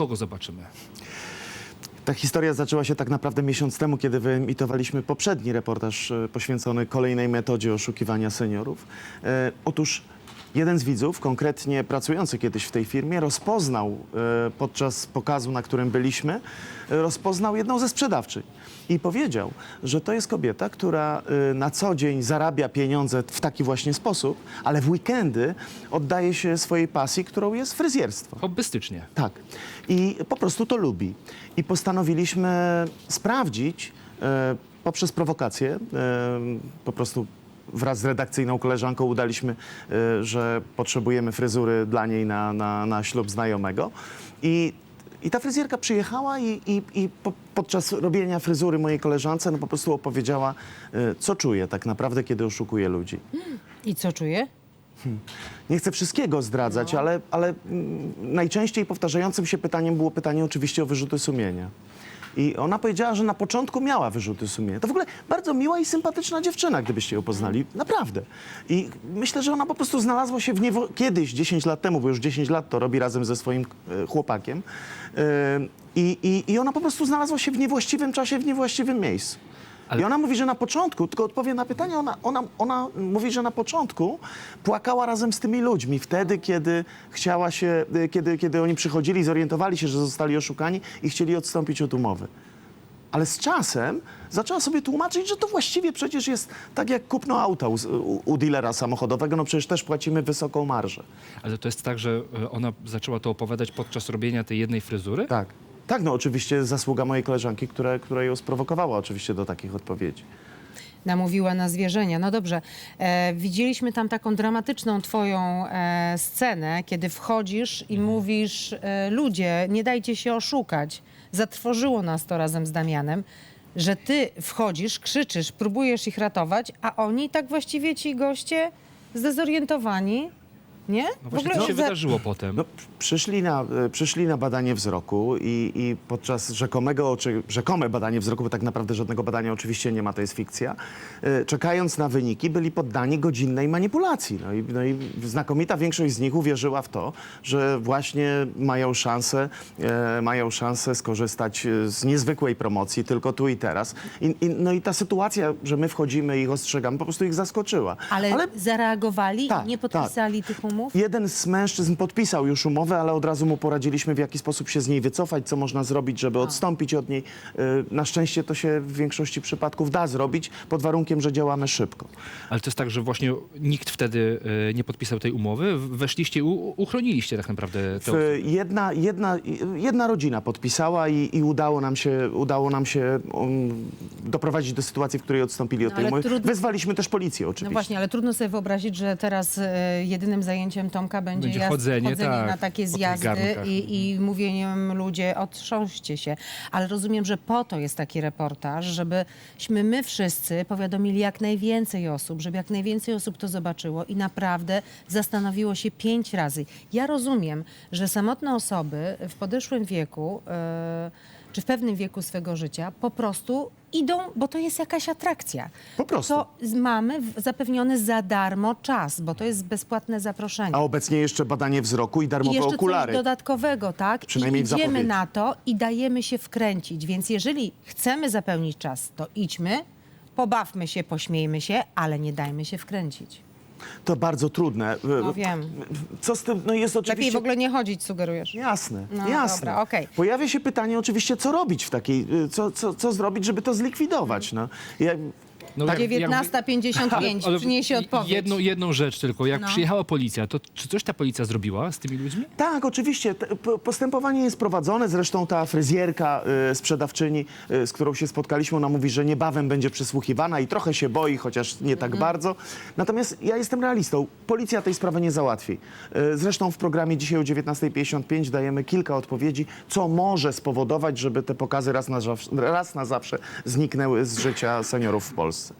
kogo zobaczymy? Ta historia zaczęła się tak naprawdę miesiąc temu, kiedy wyemitowaliśmy poprzedni reportaż e, poświęcony kolejnej metodzie oszukiwania seniorów. E, otóż jeden z widzów, konkretnie pracujący kiedyś w tej firmie, rozpoznał e, podczas pokazu, na którym byliśmy, e, rozpoznał jedną ze sprzedawczyń i powiedział, że to jest kobieta, która e, na co dzień zarabia pieniądze w taki właśnie sposób, ale w weekendy oddaje się swojej pasji, którą jest fryzjerstwo. Hobbystycznie. Tak. I po prostu to lubi. I postanowiliśmy sprawdzić poprzez prowokację, po prostu wraz z redakcyjną koleżanką udaliśmy, e, że potrzebujemy fryzury dla niej na, na, na ślub znajomego. I i ta fryzjerka przyjechała i, i, i po, podczas robienia fryzury mojej koleżance no po prostu opowiedziała, e, co czuje tak naprawdę, kiedy oszukuje ludzi. I co czuje? Nie chcę wszystkiego zdradzać, ale, ale mm, najczęściej powtarzającym się pytaniem było pytanie oczywiście o wyrzuty sumienia. I ona powiedziała, że na początku miała wyrzuty sumienia. To w ogóle bardzo miła i sympatyczna dziewczyna, gdybyście ją poznali. Naprawdę. I myślę, że ona po prostu znalazła się w niewo... kiedyś, 10 lat temu, bo już 10 lat to robi razem ze swoim e, chłopakiem. E, I, i, I ona po prostu znalazła się w niewłaściwym czasie, w niewłaściwym miejscu. Ale- I ona mówi, że na początku, tylko odpowiem na pytanie, ona, ona, ona mówi, że na początku płakała razem z tymi ludźmi, wtedy, kiedy chciała się, kiedy, kiedy oni przychodzili, zorientowali się, że zostali oszukani i chcieli odstąpić od umowy. Ale z czasem zaczęła sobie tłumaczyć, że to właściwie przecież jest tak jak kupno auta u, u, u dealera samochodowego, no przecież też płacimy wysoką marżę. Ale to jest tak, że e, ona zaczęła to opowiadać podczas robienia tej jednej fryzury? Tak. Tak, no oczywiście zasługa mojej koleżanki, która, która ją sprowokowała oczywiście do takich odpowiedzi. Namówiła na zwierzenia. No dobrze, e, widzieliśmy tam taką dramatyczną twoją e, scenę, kiedy wchodzisz i mówisz, e, ludzie, nie dajcie się oszukać. Zatrwożyło nas to razem z Damianem, że ty wchodzisz, krzyczysz, próbujesz ich ratować, a oni tak właściwie ci goście zdezorientowani, nie? No właśnie, co się za- wydarzyło potem? No, przyszli, na, e, przyszli na badanie wzroku i, i podczas rzekomego, czy rzekome badanie wzroku, bo tak naprawdę żadnego badania oczywiście nie ma, to jest fikcja, e, czekając na wyniki, byli poddani godzinnej manipulacji. No i, no i znakomita większość z nich uwierzyła w to, że właśnie mają szansę, e, mają szansę skorzystać e, z niezwykłej promocji tylko tu i teraz. I, i, no i ta sytuacja, że my wchodzimy i ich ostrzegamy, po prostu ich zaskoczyła. Ale, zareagowali Tak, i nie podpisali tych umów? Jeden z mężczyzn podpisał już umowę, ale od razu mu poradziliśmy, w jaki sposób się z niej wycofać, co można zrobić, żeby odstąpić od niej. Y, Na szczęście to się w większości przypadków da zrobić, pod warunkiem, że działamy szybko. Ale to jest tak, że właśnie nikt wtedy e, nie podpisał tej umowy. Weszliście i u- uchroniliście tak naprawdę W, jedna, jedna, jedna rodzina podpisała i, i udało nam się, udało nam się um, doprowadzić do sytuacji, w której odstąpili od No, tej ale umowy. trudno- Wezwaliśmy też policję No oczywiście. właśnie, ale trudno sobie wyobrazić, że teraz e, jedynym zajęciem Tomka będzie, Będzie jazd- chodzenie, tak, na takie po tych zjazdy garnkach. i, i mówieniem ludzie otrząście się. Ale rozumiem, że po to jest taki reportaż, żebyśmy my wszyscy powiadomili jak najwięcej osób, żeby jak najwięcej osób to zobaczyło i naprawdę zastanowiło się pięć razy. Ja rozumiem, że samotne osoby w podeszłym wieku, e, czy w pewnym wieku swego życia po prostu idą, bo to jest jakaś atrakcja. Po prostu. To mamy w- zapewniony za darmo czas, bo to jest bezpłatne zaproszenie. A obecnie jeszcze badanie wzroku i I darmowe jeszcze okulary. coś dodatkowego, tak? Przynajmniej I w idziemy zapowiedzi. na to i dajemy się wkręcić. Więc jeżeli chcemy zapełnić czas, to idźmy, pobawmy się, pośmiejmy się, ale nie dajmy się wkręcić. To bardzo trudne. No wiem. Co z tym? No jest oczywiście... Lepiej w ogóle nie chodzić, sugerujesz. Jasne, No, jasne. dobra, okej. Pojawia się pytanie oczywiście, co robić w takiej, y, co, co, co zrobić, żeby to zlikwidować. No. Ja, No, jak- jakby- 19.55 Ale przyniesie odpowiedź. Jedną, jedną rzecz tylko. Jak No. przyjechała policja, to czy coś ta policja zrobiła z tymi ludźmi? tak, oczywiście, te- postępowanie jest prowadzone, zresztą ta fryzjerka, y, sprzedawczyni, y, z którą się spotkaliśmy, ona mówi, że niebawem będzie przesłuchiwana i trochę się boi, chociaż nie tak bardzo. Natomiast ja jestem realistą, policja tej sprawy nie załatwi. Y, zresztą w programie dzisiaj o 19.55 dajemy kilka odpowiedzi, co może spowodować, żeby te pokazy raz na, zawsze- raz na zawsze zniknęły z życia seniorów w Polsce.